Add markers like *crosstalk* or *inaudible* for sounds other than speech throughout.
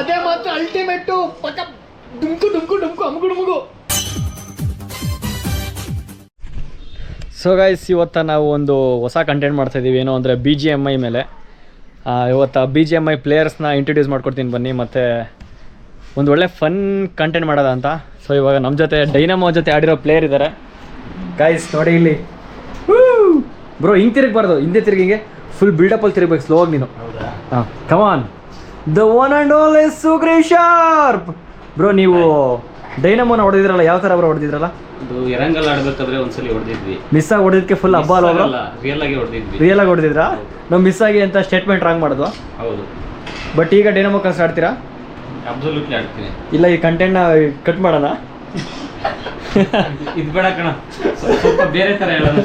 ಅದೇ ಮಾತ್ರ ಅಲ್ಟಿಮೇಟ್ ಪಕ್ಕ ಡುಮ್ಕು ಡುಮ್ಕು ಡುಮ್ಕು ಅಮ್ಗು ಡುಮ್ಗು. ಸೊ ಗೈಸ್ ಇವತ್ತು ನಾವು ಒಂದು ಹೊಸ ಕಂಟೆಂಟ್ ಮಾಡ್ತಾ ಇದ್ದೀವಿ ಏನು ಅಂದರೆ ಬಿ ಜಿ ಎಂ ಐ ಮೇಲೆ. ಇವತ್ತು ಬಿ ಜಿ ಎಂ ಐ ಪ್ಲೇಯರ್ಸ್ನ ಇಂಟ್ರೊಡ್ಯೂಸ್ ಮಾಡ್ಕೊಡ್ತೀನಿ ಬನ್ನಿ. ಮತ್ತು ಒಂದು ಒಳ್ಳೆ ಫನ್ ಕಂಟೆಂಟ್ ಮಾಡೋದ ಅಂತ. ಸೊ ಇವಾಗ ನಮ್ಮ ಜೊತೆ ಡೈನಮೋ ಜೊತೆ ಆಡಿರೋ ಪ್ಲೇಯರ್ ಇದ್ದಾರೆ ಗೈಸ್ ನೋಡಿ ಇಲ್ಲಿ. ಬ್ರೋ ಹಿಂಗೆ ತಿರುಗಬಾರ್ದು. ಹಿಂದೆ ತಿರುಗಿ ಹಿಂಗೆ. ಫುಲ್ ಬಿಲ್ಡಪ್ಪಲ್ಲಿ ತಿರುಗಬೇಕು. ಸ್ಲೋ ಆಗಿ ನೀನು. ಹಾಂ come on the one and all S ಸುಗ್ರೀ ಶಾರ್ಪ್ ಬ್ರೋ ನೀವು ಡೈನಮೋನ ಹೊಡೆದಿದ್ರಲ್ಲ ಯಾವ ಥರ ಬ್ರೋ ಹೊಡೆದಿದ್ರಲ್ಲ? ಅದು ಎರಂಗಲ್ ಆಡ್ಬೇಕಾದ್ರೆ ಒಂದ್ಸಲಿ ಹೊಡೆದಿದ್ವಿ. ಮಿಸ್ ಆಗಿ ಹೊಡೆದಕ್ಕೆ ಫುಲ್ ಹಬ್ಬ ಅಲ್ಲ ಬ್ರೋ ರಿಯಲ್ ಆಗಿ ಹೊಡೆದಿದ್ವಿ. ರಿಯಲ್ ಆಗಿ ಹೊಡೆದಿದ್ರಾ? ನಾವು ಮಿಸ್ ಆಗಿ ಅಂತ ಸ್ಟೇಟ್ಮೆಂಟ್ ರಾಂಗ್ ಮಾಡಿದ್ವಾ? ಹೌದು. ಬಟ್ ಈಗ ಡೈನಮೋ ಕನ್ಸ್ ಆಡ್ತೀರಾ? ಅಬ್ಸಲ್ಯೂಟ್ಲಿ ಆಡ್ತೀನಿ. ಇಲ್ಲ ಈ ಕಂಟೆಂಟ್ನ ಕಟ್ ಮಾಡೋಣ? ಇದು ಬೇಡ ಕಣ. ಸ್ವಲ್ಪ ಬೇರೆ ಥರ ಹೇಳೋಣ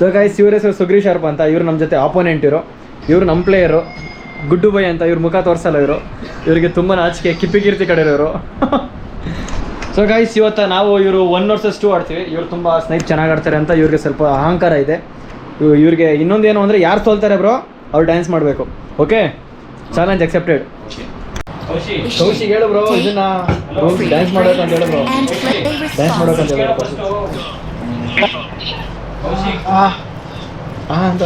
ಸೊ ಗೈಸ್ ಇವರೇ ಸುಗ್ರಿ ಶಾರ್ಪ್ ಅಂತ. ಇವ್ರು ನಮ್ಮ ಜೊತೆ ಆಪೋನೆಂಟ್ ಇವರು. ಇವರು ನಮ್ಮ ಪ್ಲೇಯರು ಗುಡ್ಡು ಬೈ ಅಂತ ಇವ್ರ ಮುಖ ತೋರಿಸಲ್ಲ ಇವರು. ಇವರಿಗೆ ತುಂಬ ನಾಚಿಕೆ ಕಿಪ್ಪಿ ಕೀರ್ತಿ ಕಡೆ ಇವರು. ಸೊ *laughs* ಗೈಸ್ ಇವತ್ತು ನಾವು ಇವರು ಒನ್ ವರ್ಸಸ್ ಟೂ ಆಡ್ತೀವಿ. ಇವರು ತುಂಬ ಸ್ನೈಪ್ ಚೆನ್ನಾಗಿ ಆಡ್ತಾರೆ ಅಂತ ಇವ್ರಿಗೆ ಸ್ವಲ್ಪ ಅಹಂಕಾರ ಇದೆ. ಇವ್- ಇವ್ರಿಗೆ ಇನ್ನೊಂದೇನು ಅಂದರೆ ಯಾರು ತೋಲ್ತಾರೆ ಬ್ರೋ ಅವ್ರು ಡ್ಯಾನ್ಸ್ ಮಾಡಬೇಕು. ಓಕೆ ಚಾಲೆಂಜ್ ಅಕ್ಸೆಪ್ಟೆಡ್ ಹೇಳು ಬ್ರೋ ಇದನ್ನ ಡ್ಯಾನ್ಸ್ ಮಾಡೋಕೆ ಅಂತ ಹೇಳು ಬ್ರೋ ಡ್ಯಾನ್ಸ್ ಮಾಡೋಕೆ ಅಂತ. ಹೇಳು ಆ ಅಂತ.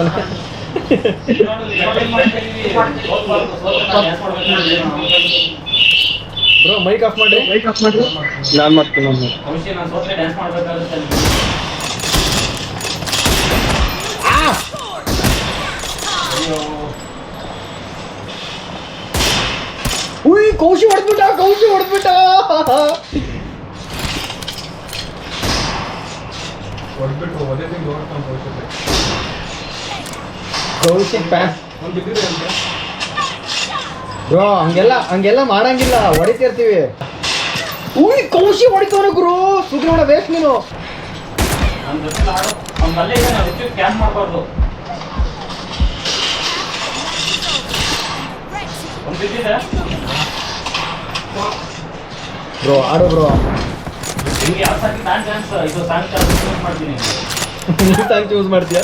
ಬ್ರೋ ಮೈಕ್ ಆಫ್ ಮಾಡಿ. ಮೈಕ್ ಆಫ್ ಮಾಡಿ. ನಾನು ಮಾಡ್ತೀನಿ ನಾನು ಕೌಶಿ ನಾನು ಸೋತ್ರೆ ಡ್ಯಾನ್ಸ್ ಮಾಡ್ಬೇಕಾಗುತ್ತೆ ಉಯ್ ಕೌಶಿ ಹೊಡೆದ್ಬಿಟ್ಟ ಕೌಶಿ ಹೊಡೆದ್ಬಿಟ್ಟ. ಕೌಶಿ ಪ್ಯಾನ್ ಬ್ರೋ ಹಂಗೆಲ್ಲ ಹಂಗೆಲ್ಲ ಮಾಡಂಗಿಲ್ಲ ಹೊಡಿತಿರ್ತೀವಿ ಉಯ್ ಕೌಶಿ ಹೊಡಿತವನ ಗುರು ಸುಗ್ರಿ ನೋಡ ಬೇಕು ನೀನು. ಬ್ರೋ ಆಡು ಬ್ರೋ. ಸಾಂಗ್ ಚೂಸ್ *laughs* ಮಾಡ್ತೀಯಾ?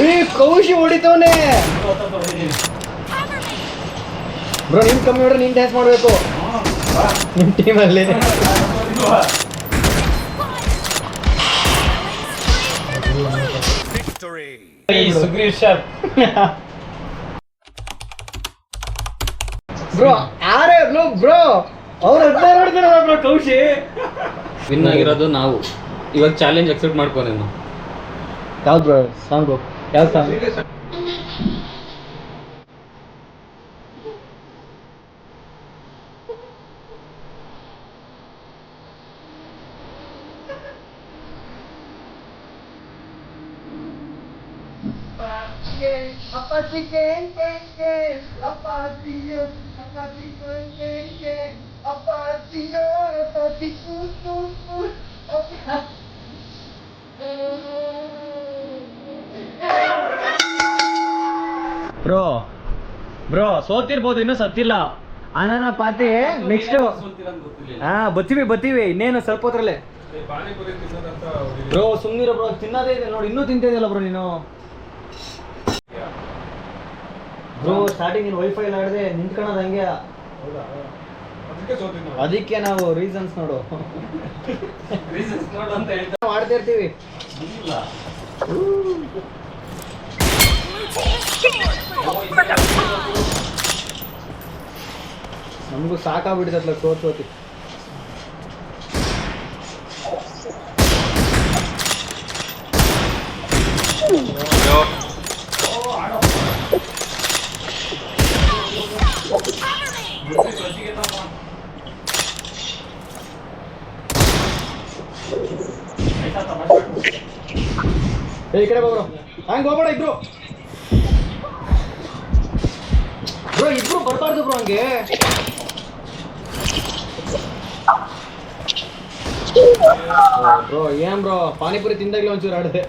ಏ ಕೌಶಿ ಹೊಡಿತವನೆ. ಇದು ಹೊತ್ತೊತ್ತು ಹೊಡಿತೀನಿ ಬ್ರೋ ನಿನ್ ಕಮ್ಮಿ ನೋಡ್ರೆ ನೀನ್ ಡ್ಯಾನ್ಸ್ ಮಾಡ್ಬೇಕು. ನಿಮ್ ಟೀಮಲ್ಲಿ ಸುಗ್ರೀವ್ ಶರ್ *laughs* ಬ್ರೋ ಯಾರೇ ಬ್ರೋ ಬ್ರೋ ಅವ್ರು ಹದಿನಾರು ಹೊಡ್ತಾರಲ್ಲ ಬ್ರೋ ಕೌಶಿ ವಿನ್ ಆಗಿರೋದು ನಾವು ಇವಾಗ ಚಾಲೆಂಜ್ ಅಕ್ಸೆಪ್ಟ್ ಮಾಡ್ಕೋ ನೀನು ಯಾವ್ದು ಬ್ರೋ ಸಾಂಗು ಯಾವ್ದು ಸಾಂಗ್ ಬ್ರೋ ಬ್ರೋ ಸೋತಿರ್ಬೋದು ಇನ್ನೂ ಸತ್ತಿಲ್ಲ. ಅಣ್ಣ ಪಾತಿ ನೆಕ್ಸ್ಟ್ ಹಾ ಬತ್ತೀವಿ ಬತ್ತೀವಿ ಇನ್ನೇನು ಸ್ವಲ್ಪ ಹೊತ್ರಲ್ಲೇ ಬ್ರೋ ಸುಮ್ಮನಿರೋ ಬ್ರೋ ತಿನ್ನೋದೇ ಇದೆ ನೋಡಿ ಇನ್ನೂ ತಿಂತಿದೆಯಲ್ಲ ಬ್ರೋ ನೀನು? ಬ್ರೋ ಸ್ಟಾರ್ಟಿಂಗ್ ನೀನು ವೈಫೈ ಎಲ್ಲ ಆಡದೆ ನಿಂತ್ಕೊಳ್ಳೋದು ಹಂಗೆ. ಅದಕ್ಕೆ ನಾವು ರೀಸನ್ಸ್ ನೋಡು. ನೋಡು ಅಂತ ಹೇಳ್ತಾ ನಾವು ಆಡ್ತಾ ಇರ್ತೀವಿ. ಇಲ್ಲ. ನಮಗೂ ಸಾಕಾಗ್ಬಿಟ್ಟಿದೆ ಸೋತ್ ಸೋತಿ. ಈ ಕಡೆ ಬ್ರೋ. ಹಂಗೆ ಹೋಗ್ಬೇಡ ಇಬ್ರು. ಬ್ರೋ, ಇಬ್ರು ಬರಬಾರ್ದು ಬ್ರೋ ಹಂಗೆ. ಬ್ರೋ, ಏನ್ ಬ್ರೋ? ಪಾನಿಪುರಿ ತಿಂದಾಗ್ಲೇ ಒಂಚೂರು ಆಡಿದೆ.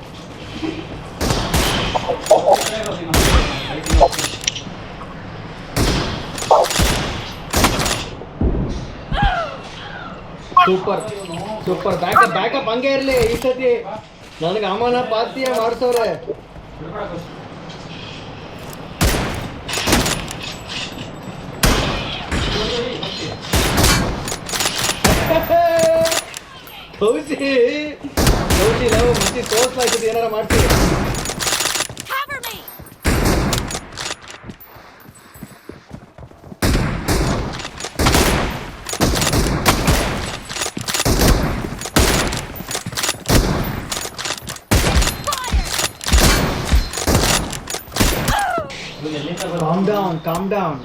Super super. ಬ್ಯಾಕಪ್ ಬ್ಯಾಕಪ್ ಹಂಗೆ ಇರಲಿ ಈ ಸತಿ. ನನಗೆ ಅಮ್ಮನ ಪಾತಿಯ ಮಾಡಿಸೋರೆ ಕೌಶಿ ಕೌಶಿ ನಾವು ಮತ್ತೆ ತೋರ್ಸ್ತಾ ಇದ್ದೀವಿ ಏನಾರ ಮಾಡ್ತೀವಿ ಕಾಮ್ ಡೌನ್ ಕಾಮ್ ಡೌನ್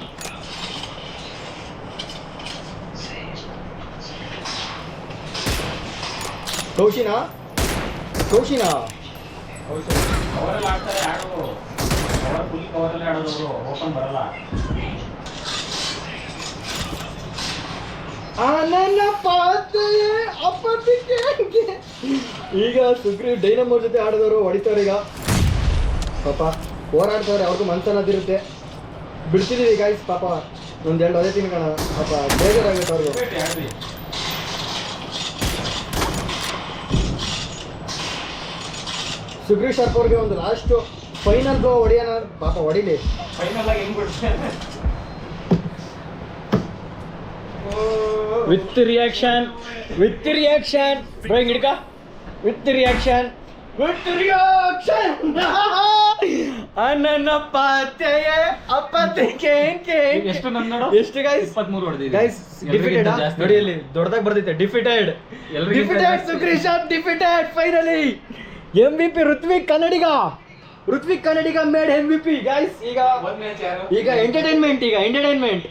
ಕೌಶಿನಾ ಕೌಶಿನಾ ಅವರೆಲ್ಲ ಆಡ್ತಾರೆ ಫುಲ್ ಕವರಲ್ಲೇ ಆಡೋದು ಅವರು ಓಪನ್ ಬರಲ್ಲ ಈಗ ಸುಗ್ರೀವ್ ಡೈನಮೋರ್ ಜೊತೆ ಆಡಿದವರು ಹೊಡಿತಾರೆ ಈಗ. ಪಾಪ. ಹೋರಾಡ್ತಾರೆ ಅವ್ರಿಗೂ ಮನ್ಸನ್ನದಿರುತ್ತೆ ಬಿಡ್ತಿದ್ದೀವಿ ಗಾಯ್ಸ್ ಪಾಪ. ಒಂದೆರಡು ಅದೇ ತಿನ್ಕೋಣ ಪಾಪ ಬೇಜಾರಾಗುತ್ತೆ ಅವ್ರಿಗೆ. ಸುಗ್ರೀವ್ ಶಾರ್ಪ್ ಅವ್ರಿಗೆ ಒಂದು ಲಾಸ್ಟ್ ಫೈನಲ್ ಗೋ ಹೊಡಿಯೋಣ. ಪಾಪ ಹೊಡಿಲಿ. ಫೈನಲ್ ಆಗಿ with reaction with reaction drawing ಹಿಡ್ಕ. With reaction with reaction ನನ್ನ ಪಾತೆಯೇ ಅಪ್ಪತ್ತಿಗೆ ಎಷ್ಟು ನನ್ ಎಷ್ಟು ಗೈಸ್ ಇಪ್ಪತ್ಮೂರು ಹೊಡೆದಿದೆ ಗೈಸ್ ಡಿಫಿಟೆಡ್ ನೋಡಿ ಅಲ್ಲಿ ದೊಡ್ಡದಾಗಿ ಬರ್ದೈತೆ. Defeated defeated ಸುಕ್ರೀಶ್ defeated finally M V P Rithvik Kannadiga Rithvik Kannadiga made M V P guys ಈಗ ಒಂದ್ ಮ್ಯಾಚ್ ಈಗ ಎಂಟರ್ಟೈನ್ಮೆಂಟ್ ಈಗ ಎಂಟರ್ಟೈನ್ಮೆಂಟ್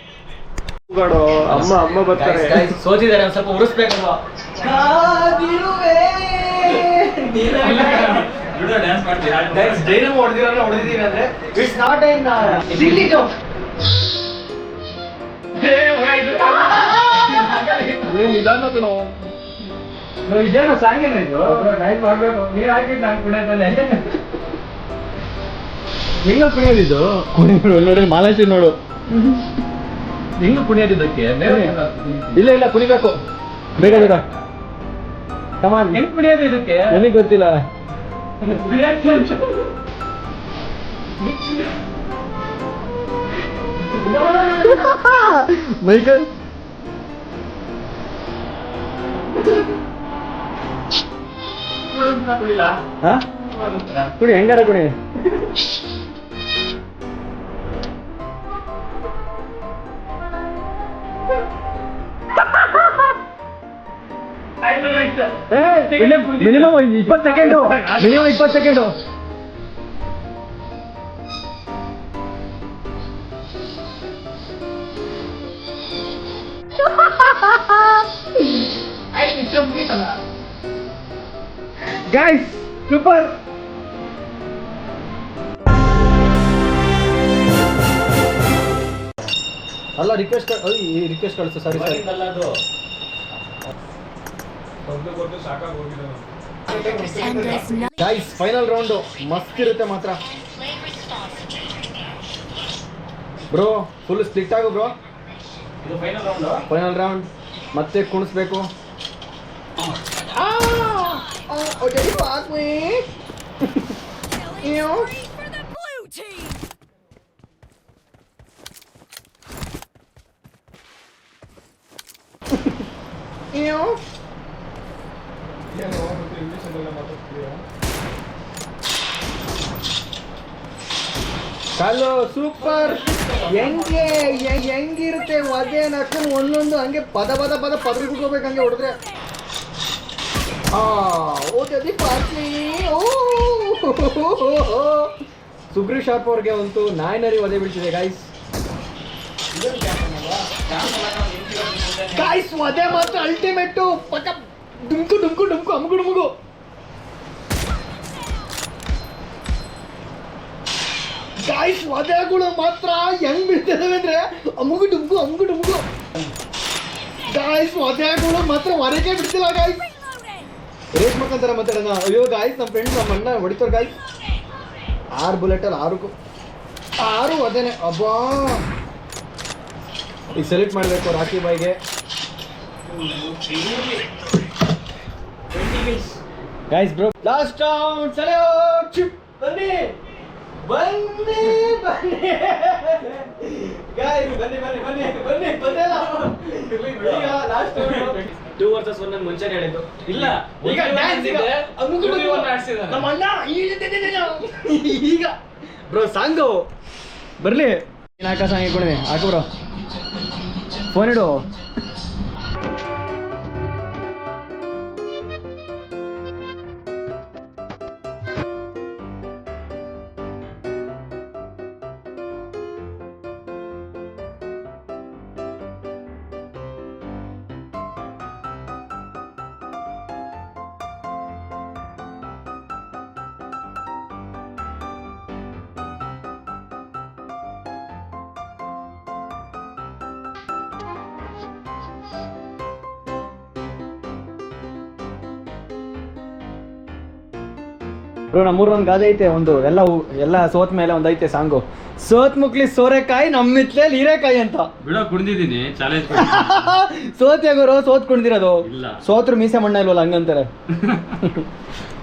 ಅಮ್ಮ ಅಮ್ಮ ಸೋತಿದ್ದಾರೆ ಒಂದ್ ಸ್ವಲ್ಪ ಉರಿಸ್ಬೇಕಲ್ವಾ? ಡ್ಯಾನ್ಸ್ ಮಾಡ್ತೀರಾ? ಡೈನಮೋ ಹೊಡೆದಿರೋ ಹೊಡೆದಿದ್ದೀವಿ ಅಂದ್ರೆ ಇಟ್ಸ್ ನಾಟ್ ಎನ್ ಸಿಗ್ಲಿ ಜೋಕ್ ಇದೇನು ಸಾಂಗೇನ ಇದು? ನೈಟ್ ಮಾಡ್ಬೇಕು. ನೀರು ಹಾಕಿಟ್ಟು ನಾನು ಕುಡಿಯೋದಲ್ಲೇ ಹೆಂಗ ಕುಣಿಯೋದಿದ್ದು ಕುಣಿಯೋದು ನೋಡಿ ಮಾಲಾಶಿ ನೋಡು. ಹೆಂಗ ಕುಣಿಯೋದಿದ್ದಕ್ಕೆ ಇಲ್ಲ ಇಲ್ಲ ಕುಣಿಬೇಕು. ಬೇಗ ಬೇಗ. ಕಮಾನ್ ಹೆಂಗ್ ಕುಣಿಯೋದು ಇದಕ್ಕೆ? ನನಗೆ ಗೊತ್ತಿಲ್ಲ. 리액션 마이클 꿀이야 어? 꿀이 안 가라 꿀이 ಮಿನಿಮಮ್ ಇಪ್ಪತ್ತು ಸೆಕೆಂಡು ಮಿನಿಮಮ್ ಇಪ್ಪತ್ತು ಸೆಕೆಂಡು ಗೈಸ್ ಸೂಪರ್ ಅಲ್ಲ ರಿಕ್ವೆಸ್ಟ್ ರಿಕ್ವೆಸ್ಟ್ ಕಳಿಸು sorry sorry guys final round ಮಸ್ತ್ ಇರುತ್ತೆ ಮಾತ್ರ. ಬ್ರೋ ಫುಲ್ ಸ್ಪ್ಲಿಟ್ ಆಗು ಬ್ರೋ ಇದು ಫೈನಲ್ ರೌಂಡ್ ಮತ್ತೆ ಕುಣಿಸ್ಬೇಕು. You for ಕಲ್ಲು ಸೂಪರ್ ಹೆಂಗೆ ಹೆಂಗಿರುತ್ತೆ? ಮದ್ಯ ನಕ್ಕನ್ ಒಂದೊಂದು ಹಂಗೆ ಪದ ಪದ ಪದ ಪದ್ರ ಕುಟ್ಕೋಬೇಕು ಹಂಗೆ ಹೊಡೆದ್ರೆ. ಆ ಓ ಜದಿ ಪಾರ್ಟಿ ಓ, ಸುಗ್ರೀವ್ ಶಾರ್ಪ್ ಅವ್ರಿಗೆ ಒಂದು ನಾಯಿನರಿ ಒದೆ ಬೀಳ್ತಿದೆ ಗಾಯ್ಸ್ ಗಾಯ್ಸ್ ಒದೆ ಮಾತ್ರ ಅಲ್ಟಿಮೇಟು ಪಕ್ಕ ಡುಮ್ಕು ಡುಮ್ಕು ಡುಮ್ಕು, ಅಮ್ಗು ಗಾಯ್ಸ್ ಮಾತ್ರ ಹೆಂಗ್ ಬೀಳ್ತಿದಾವೆ ಅಂದ್ರೆ ಅಮ್ಗು ಗಾಯ್ಸ್ ಪದಗಳು ಮಾತ್ರ ಹೊರಗೆ ಬಿಡ್ತಿಲ್ಲ ಗಾಯ್ಸ್ ರೇಟ್ ಮಾಡ್ಕೊಂತಾರ ಮಾತಾಡೋಣ. ಅಯ್ಯೋ ಗಾಯ್ಸ್ ನಮ್ಮ ಫ್ರೆಂಡ್ ನಮ್ಮ ಅಣ್ಣ ಹೊಡಿತಾರೆ ಗಾಯ್ಸ್ ಆರು ಬುಲೆಟಲ್ಲಿ ಆರು ಆರು ಅದೇನೆ. ಅಬ್ಬಾ. ಈಗ ಸೆಲೆಕ್ಟ್ ಮಾಡಬೇಕು rakhi ಬಾಯ್ಗೆ. Guys bro last round chip ಬನ್ನಿ. ಬನ್ನಿ ಬನ್ನಿ. ಟೂ ವರ್ಸಸ್ ಒನ್ ಮುಂಚೆ ಹೇಳಿದ್ದು. ಇಲ್ಲ ಈಗ ಡ್ಯಾನ್ಸ್ ಇದೆ ನಮ್ಮ ಅಣ್ಣ ಈಗ. ಬ್ರೋ ಸಾಂಗ್ ಬರ್ಲಿ. ಆಕಾಶ ಹಾಕಿ ಸಾಂಗ್ ಬ್ರೋ ಫೋನ್ ಇಡು. ಬ್ರೋ ನಮ್ಮೂರೊಂದು ಗಾದೆ ಐತೆ ಒಂದು ಎಲ್ಲ ಎಲ್ಲ ಸೋತ್ ಮೇಲೆ ಒಂದು ಐತೆ ಸಾಂಗು. ಸೋತ್ ಮುಕ್ಲಿ ಸೋರೆಕಾಯಿ ನಮ್ಮಿತ್ಲೇಲಿ ಹೀರೆಕಾಯಿ ಅಂತ. ಬಿಡೋ ಕುಡ್ದಿದ್ದೀನಿ ಚಾಲೆಂಜ್ *laughs* ಸೋತ್ ಗುರು ಸೋತ್ ಕುಣ್ದಿರೋದು. ಸೋತ್ರು ಮೀಸೆ ಮಣ್ಣ ಇಲ್ವಲ್ಲ ಹಂಗಂತಾರೆ. *laughs*